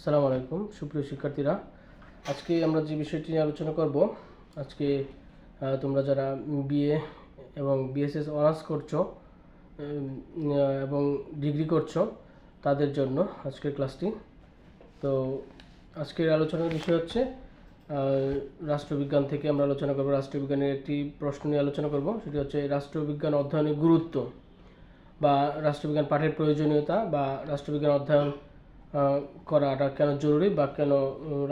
আসসালামু আলাইকুম, সুপ্রিয় শিক্ষার্থীরা। আজকে আমরা যে বিষয়টি নিয়ে আলোচনা করব, আজকে তোমরা যারা বিএ এবং বিএসএস অনার্স করছ এবং ডিগ্রি করছ, তাদের জন্য আজকের ক্লাসটি তো আজকের আলোচনার বিষয় হচ্ছে রাষ্ট্রবিজ্ঞান থেকে আমরা আলোচনা করব। রাষ্ট্রবিজ্ঞানের একটি প্রশ্ন নিয়ে আলোচনা করব, সেটি হচ্ছে রাষ্ট্রবিজ্ঞান অধ্যয়নের গুরুত্ব বা রাষ্ট্রবিজ্ঞান পাঠের প্রয়োজনীয়তা বা রাষ্ট্রবিজ্ঞান অধ্যয়ন করাটা কেন জরুরি বা কেন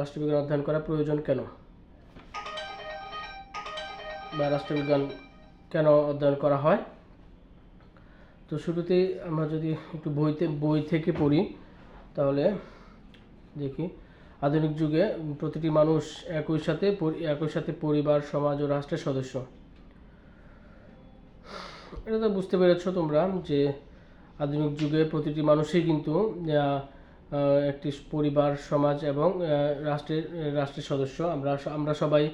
রাষ্ট্রবিজ্ঞান অধ্যয়ন করা প্রয়োজন কেন? বা রাষ্ট্রবিজ্ঞান কেন অধ্যয়ন করা হয়? তো শুরুতেই আমরা যদি একটু বইতে, বই থেকে পড়ি, তাহলে দেখি। আধুনিক যুগে প্রতিটি মানুষ একই সাথে একই সাথে পরিবার, সমাজ ও রাষ্ট্রের সদস্য। এটা তো বুঝতে পেরেছ তোমরা যে আধুনিক যুগে প্রতিটি মানুষই কিন্তু একটি পরিবার, সমাজ এবং রাষ্ট্রের রাষ্ট্রের সদস্য। আমরা আমরা সবাই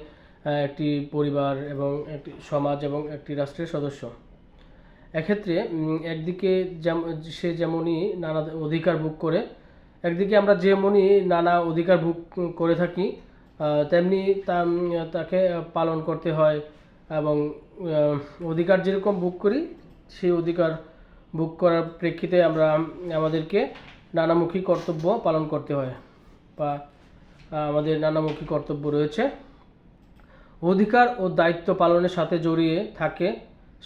একটি পরিবার এবং একটি সমাজ এবং একটি রাষ্ট্রের সদস্য। এক্ষেত্রে একদিকে সে যেমনই নানা অধিকার ভোগ করে, একদিকে আমরা যেমনই নানা অধিকার ভোগ করে থাকি তেমনি তা তাকে পালন করতে হয় এবং অধিকার যেরকম ভোগ করি, সেই অধিকার ভোগ করার প্রেক্ষিতে আমরা আমাদেরকে নানামুখী কর্তব্য পালন করতে হয় বা আমাদের নানামুখী কর্তব্য রয়েছে। অধিকার ও দায়িত্ব পালনের সাথে জড়িয়ে থাকে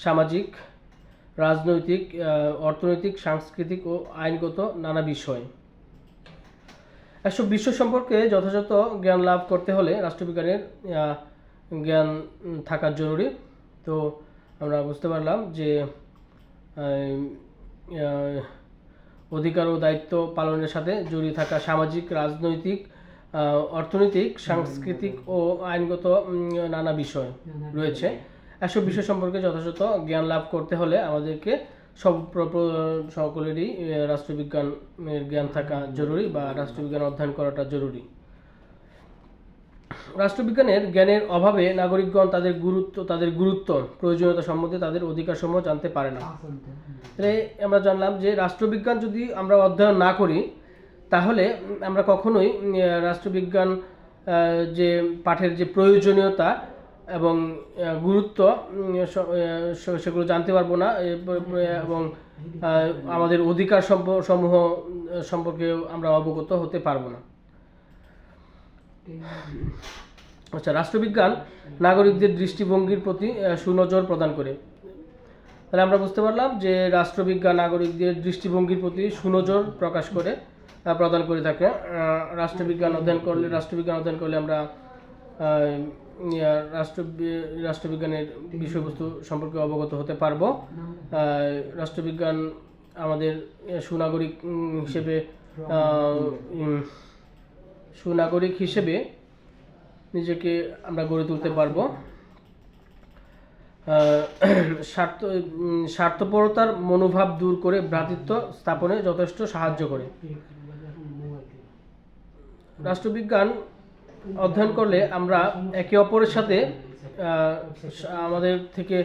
সামাজিক, রাজনৈতিক অর্থনৈতিক, সাংস্কৃতিক ও আইনগত নানা বিষয়। এসব বিষয় সম্পর্কে যথাযথ জ্ঞান লাভ করতে হলে রাষ্ট্রবিজ্ঞানের জ্ঞান থাকা জরুরি। তো আমরা বুঝতে পারলাম যে অধিকার ও দায়িত্ব পালনের সাথে জড়িয়ে থাকা সামাজিক রাজনৈতিক অর্থনৈতিক সাংস্কৃতিক ও আইনগত নানা বিষয় রয়েছে। এসব বিষয় সম্পর্কে যথাযথ জ্ঞান লাভ করতে হলে আমাদেরকে সব সকলেরই রাষ্ট্রবিজ্ঞান রাষ্ট্রবিজ্ঞানের জ্ঞান থাকা জরুরি বা রাষ্ট্রবিজ্ঞান অধ্যয়ন করাটা জরুরি। রাষ্ট্রবিজ্ঞানের জ্ঞানের অভাবে নাগরিকগণ তাদের গুরুত্ব তাদের গুরুত্ব প্রয়োজনীয়তা সম্বন্ধে তাদের অধিকারসমূহ জানতে পারে না। তাহলে আমরা জানলাম যে রাষ্ট্রবিজ্ঞান যদি আমরা অধ্যয়ন না করি, তাহলে আমরা কখনোই রাষ্ট্রবিজ্ঞান যে পাঠের যে প্রয়োজনীয়তা এবং গুরুত্ব সেগুলো জানতে পারব না। এবং আমাদের অধিকার সমূহ সম্পর্কে আমরা অবগত হতে পারব না। আচ্ছা রাষ্ট্রবিজ্ঞান নাগরিকদের দৃষ্টিভঙ্গির প্রতি সুনজর প্রদান করে। তাহলে আমরা বুঝতে পারলাম যে রাষ্ট্রবিজ্ঞান নাগরিকদের দৃষ্টিভঙ্গির প্রতি সুনজর প্রকাশ করে প্রদান করে থাকে। রাষ্ট্রবিজ্ঞান অধ্যয়ন করলে, রাষ্ট্রবিজ্ঞান অধ্যয়ন করলে আমরা রাষ্ট্র, রাষ্ট্রবিজ্ঞানের বিষয়বস্তু সম্পর্কে অবগত হতে পারব। রাষ্ট্রবিজ্ঞান আমাদের সুনাগরিক হিসেবে সুনাগরিক হিসেবে নিজেকে আমরা গড়ে তুলতে পারব। স্বার্থ স্বার্থপরতার মনোভাব দূর করে ভ্রাতৃত্ব স্থাপনে যথেষ্ট সাহায্য করে। রাষ্ট্রবিজ্ঞান অধ্যয়ন করলে আমরা একে অপরের সাথে আমাদের থেকে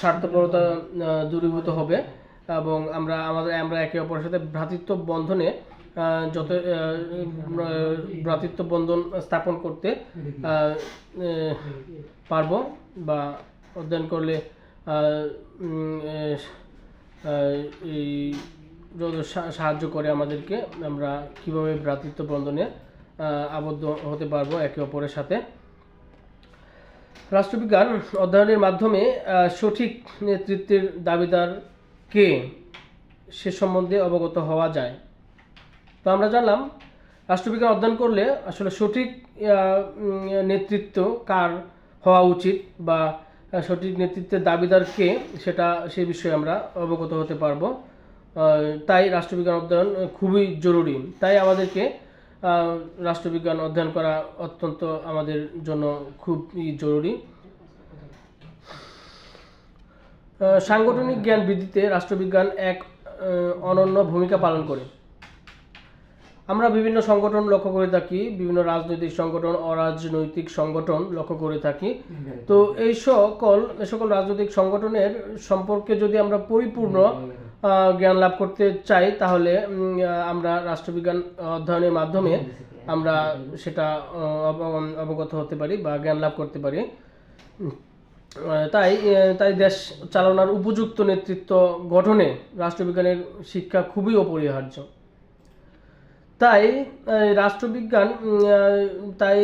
স্বার্থপরতা দূরীভূত হবে এবং আমরা, আমাদের, আমরা একে অপরের সাথে ভ্রাতৃত্ব বন্ধনে যত ভ্রাতৃত্ব বন্ধন স্থাপন করতে পারব বা অধ্যয়ন করলে সাহায্য করে আমাদেরকে, আমরা কীভাবে ভ্রাতৃত্ব বন্ধনে আবদ্ধ হতে পারব একে অপরের সাথে। রাষ্ট্রবিজ্ঞান অধ্যয়নের মাধ্যমে সঠিক নেতৃত্বের দাবিদার কে সে সম্বন্ধে অবগত হওয়া যায়। তো আমরা জানলাম, রাষ্ট্রবিজ্ঞান অধ্যয়ন করলে আসলে সঠিক নেতৃত্ব কার হওয়া উচিত বা সঠিক নেতৃত্বের দাবিদার কে সেটা সে বিষয়ে আমরা অবগত হতে পারব। তাই রাষ্ট্রবিজ্ঞান অধ্যয়ন খুবই জরুরি। তাই আমাদেরকে রাষ্ট্রবিজ্ঞান অধ্যয়ন করা অত্যন্ত আমাদের জন্য খুবই জরুরি। সাংগঠনিক জ্ঞান বৃদ্ধিতে রাষ্ট্রবিজ্ঞান এক অনন্য ভূমিকা পালন করে। আমরা বিভিন্ন সংগঠন লক্ষ্য করে থাকি বিভিন্ন রাজনৈতিক সংগঠন অরাজনৈতিক সংগঠন লক্ষ্য করে থাকি। তো এই সকল এই সকল রাজনৈতিক সংগঠনের সম্পর্কে যদি আমরা পরিপূর্ণ জ্ঞান লাভ করতে চাই তাহলে আমরা রাষ্ট্রবিজ্ঞান অধ্যয়নের মাধ্যমে আমরা সেটা অবগত হতে পারি বা জ্ঞান লাভ করতে পারি। তাই তাই দেশ চালানোর উপযুক্ত নেতৃত্ব গঠনে রাষ্ট্রবিজ্ঞানের শিক্ষা খুবই অপরিহার্য। তাই রাষ্ট্রবিজ্ঞান তাই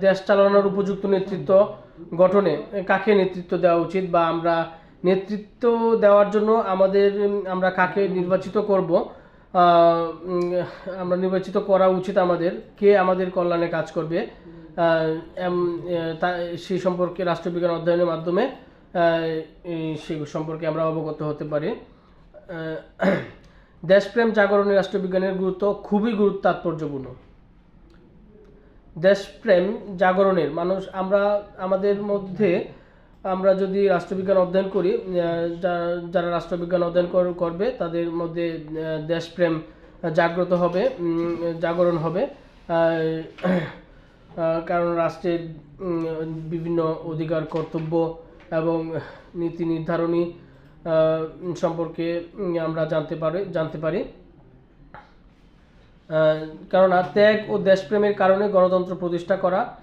দেশ চালানোর উপযুক্ত নেতৃত্ব গঠনে কাকে নেতৃত্ব দেওয়া উচিত বা আমরা নেতৃত্ব দেওয়ার জন্য আমাদের আমরা কাকে নির্বাচিত করব আমরা নির্বাচিত করা উচিত আমাদের, কে আমাদের কল্যাণে কাজ করবে সেই সম্পর্কে রাষ্ট্রবিজ্ঞান অধ্যয়নের মাধ্যমে সে সম্পর্কে আমরা অবগত হতে পারি দেশপ্রেম জাগরণে রাষ্ট্রবিজ্ঞানের গুরুত্ব খুবই গুরুত্ব তাৎপর্যপূর্ণ দেশপ্রেম জাগরণের মানুষ, আমরা, আমাদের মধ্যে আমরা যদি রাষ্ট্রবিজ্ঞান অধ্যয়ন করি যারা রাষ্ট্রবিজ্ঞান অধ্যয়ন করবে, তাদের মধ্যে দেশপ্রেম জাগ্রত হবে জাগরণ হবে। কারণ রাষ্ট্রের বিভিন্ন অধিকার, কর্তব্য এবং নীতি নির্ধারণী সম্পর্কে আমরা জানতে পারি জানতে পারি। কেননা ত্যাগ ও দেশপ্রেমের কারণে গণতন্ত্র প্রতিষ্ঠা করা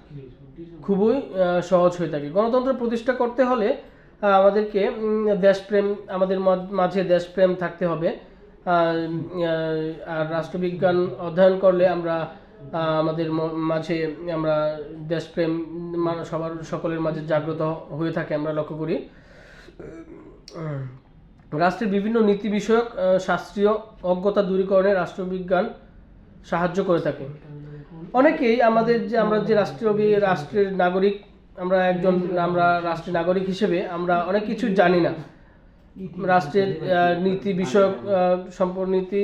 খুবই সহজ হয়ে থাকে। গণতন্ত্র প্রতিষ্ঠা করতে হলে আমাদেরকে দেশপ্রেম, আমাদের মদ- মাঝে দেশপ্রেম থাকতে হবে। আর রাষ্ট্রবিজ্ঞান অধ্যয়ন করলে আমরা আমাদের মাঝে আমরা দেশপ্রেম সবার, সকলের মাঝে জাগ্রত হয়ে থাকে, আমরা লক্ষ্য করি। রাষ্ট্রের বিভিন্ন নীতি বিষয়ক শাস্ত্রীয় অজ্ঞতা দূরীকরণে রাষ্ট্রবিজ্ঞান সাহায্য করে থাকে। অনেকেই আমাদের যে, আমরা যে রাষ্ট্রীয় রাষ্ট্রের নাগরিক, আমরা একজন, আমরা রাষ্ট্রের নাগরিক হিসেবে আমরা অনেক কিছু জানি না। রাষ্ট্রের নীতি বিষয়ক সম্পর্ক নীতি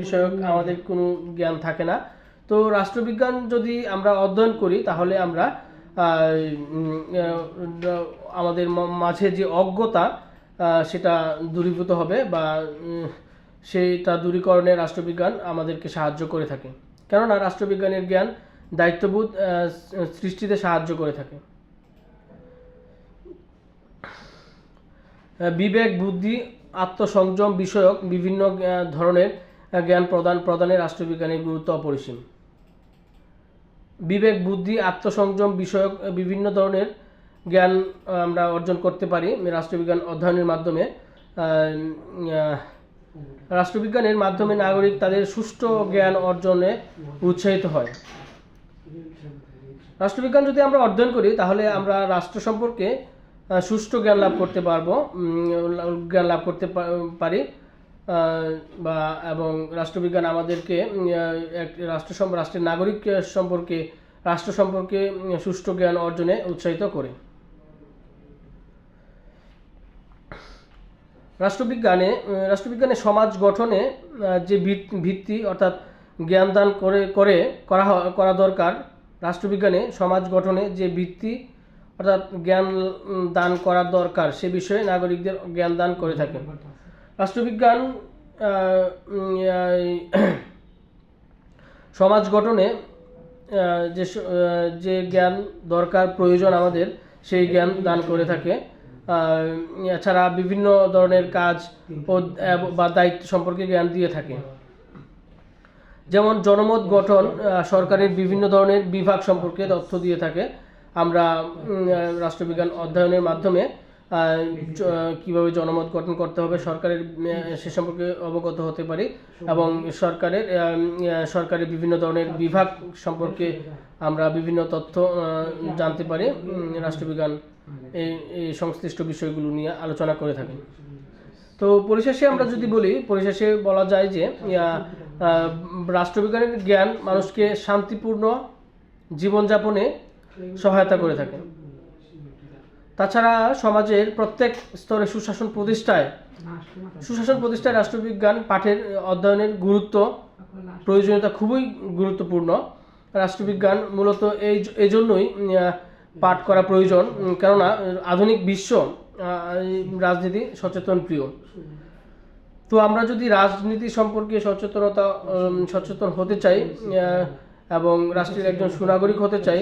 বিষয়ক আমাদের কোনো জ্ঞান থাকে না। তো রাষ্ট্রবিজ্ঞান যদি আমরা অধ্যয়ন করি, তাহলে আমরা আমাদের মাঝে যে অজ্ঞতা সেটা দূরীভূত হবে বা সেইটা দূরীকরণে রাষ্ট্রবিজ্ঞান আমাদেরকে সাহায্য করে থাকে। কেননা রাষ্ট্রবিজ্ঞানের জ্ঞান দায়িত্ববোধ সৃষ্টিতে সাহায্য করে থাকে। বিবেক, বুদ্ধি, আত্মসংযম বিষয়ক বিভিন্ন ধরনের জ্ঞান প্রদান, প্রদানে রাষ্ট্রবিজ্ঞানের গুরুত্ব অপরিসীম। বিবেক, বুদ্ধি, আত্মসংযম বিষয়ক বিভিন্ন ধরনের জ্ঞান আমরা অর্জন করতে পারি রাষ্ট্রবিজ্ঞান অধ্যয়নের মাধ্যমে। রাষ্ট্রবিজ্ঞানের মাধ্যমে নাগরিক তাদের সুষ্ঠু জ্ঞান অর্জনে উৎসাহিত হয়। রাষ্ট্রবিজ্ঞান যদি আমরা অধ্যয়ন করি, তাহলে আমরা রাষ্ট্র সম্পর্কে সুষ্ঠু জ্ঞান লাভ করতে পারব জ্ঞান লাভ করতে পারি। বা, এবং রাষ্ট্রবিজ্ঞান আমাদেরকে এক রাষ্ট্র রাষ্ট্রের নাগরিক সম্পর্কে, রাষ্ট্র সম্পর্কে সুষ্ঠু জ্ঞান অর্জনে উৎসাহিত করে। রাষ্ট্রবিজ্ঞানে রাষ্ট্রবিজ্ঞানে সমাজ গঠনে যে ভিত- ভিত্তি অর্থাৎ জ্ঞান দান করে করে করা করা দরকার, রাষ্ট্রবিজ্ঞানে সমাজ গঠনে যে ভিত্তি অর্থাৎ জ্ঞান দান করা দরকার, সে বিষয়ে নাগরিকদের জ্ঞান দান করে থাকে রাষ্ট্রবিজ্ঞান সমাজ গঠনে যে যে জ্ঞান দরকার, প্রয়োজন আমাদের, সেই জ্ঞান দান করে থাকে। এছাড়া বিভিন্ন ধরনের কাজ ও বা দায়িত্ব সম্পর্কে জ্ঞান দিয়ে থাকে। যেমন জনমত গঠন সরকারের বিভিন্ন ধরনের বিভাগ সম্পর্কে তথ্য দিয়ে থাকে। আমরা রাষ্ট্রবিজ্ঞান অধ্যয়নের মাধ্যমে কীভাবে জনমত গঠন করতে হবে সরকারের সে সম্পর্কে অবগত হতে পারি। এবং সরকারের সরকারের বিভিন্ন ধরনের বিভাগ সম্পর্কে আমরা বিভিন্ন তথ্য জানতে পারি। রাষ্ট্রবিজ্ঞান এই এই সংশ্লিষ্ট বিষয়গুলো নিয়ে আলোচনা করে থাকি। তো পরিশেষে আমরা যদি বলি পরিশেষে বলা যায় যে রাষ্ট্রবিজ্ঞানের জ্ঞান মানুষকে শান্তিপূর্ণ জীবনযাপনে সহায়তা করে থাকে। তাছাড়া সমাজের প্রত্যেক স্তরে সুশাসন প্রতিষ্ঠায় সুশাসন প্রতিষ্ঠায় রাষ্ট্রবিজ্ঞান, পাঠের অধ্যয়নের গুরুত্ব, প্রয়োজনীয়তা খুবই গুরুত্বপূর্ণ। রাষ্ট্রবিজ্ঞান মূলত এই এই জন্যই পাঠ করা প্রয়োজন কেননা, আধুনিক বিশ্ব রাজনীতি সচেতন প্রিয়। তো আমরা যদি রাজনীতি সম্পর্কে সচেতনতা সচেতন হতে চাই এবং রাষ্ট্রের একজন সুনাগরিক হতে চাই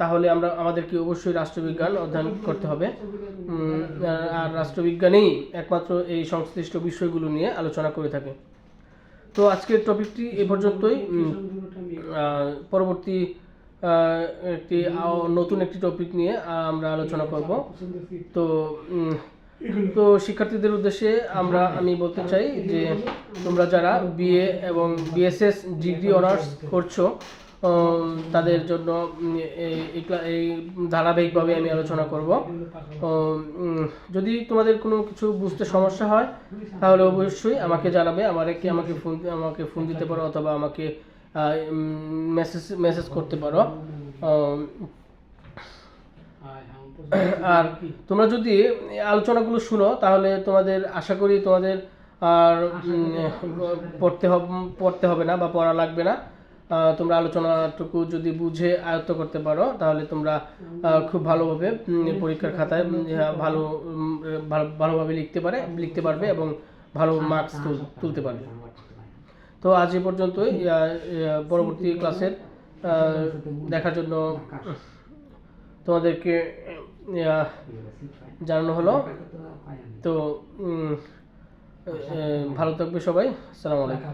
তাহলে আমরা আমাদেরকে অবশ্যই রাষ্ট্রবিজ্ঞান অধ্যয়ন করতে হবে। আর রাষ্ট্রবিজ্ঞানেই একমাত্র এই সংশ্লিষ্ট বিষয়গুলো নিয়ে আলোচনা করে থাকে। তো আজকের টপিকটি এ পর্যন্তই। পরবর্তী একটি নতুন একটি টপিক নিয়ে আমরা আলোচনা করব। তো তো শিক্ষার্থীদের উদ্দেশ্যে আমরা, আমি বলতে চাই যে তোমরা যারা বিএ এবং বিএসএস ডিগ্রি অনার্স করছ তাদের জন্য এই- ধারাবাহিকভাবে আমি আলোচনা করব। যদি তোমাদের কোনো কিছু বুঝতে সমস্যা হয়, তাহলে অবশ্যই আমাকে জানাবে। আমাকে আমাকে ফোন আমাকে ফোন দিতে পারো অথবা আমাকে মেসেজ মেসেজ করতে পারো। আর তোমরা যদি আলোচনাগুলো শুনো তাহলে তোমাদের আশা করি তোমাদের আর পড়তে হবে পড়তে হবে না বা পড়া লাগবে না। তোমরা আলোচনাটুকু যদি বুঝে আয়ত্ত করতে পারো তাহলে তোমরা খুব ভালোভাবে পরীক্ষার খাতায় ভালো ভালোভাবে লিখতে পারে লিখতে পারবে এবং ভালো মার্কস তুলতে পারবে। তো আজ এ পর্যন্তই। পরবর্তী ক্লাসের দেখার জন্য তোমাদেরকে জানানো হলো। তো ভালো থাকবে সবাই। আসসালামু আলাইকুম।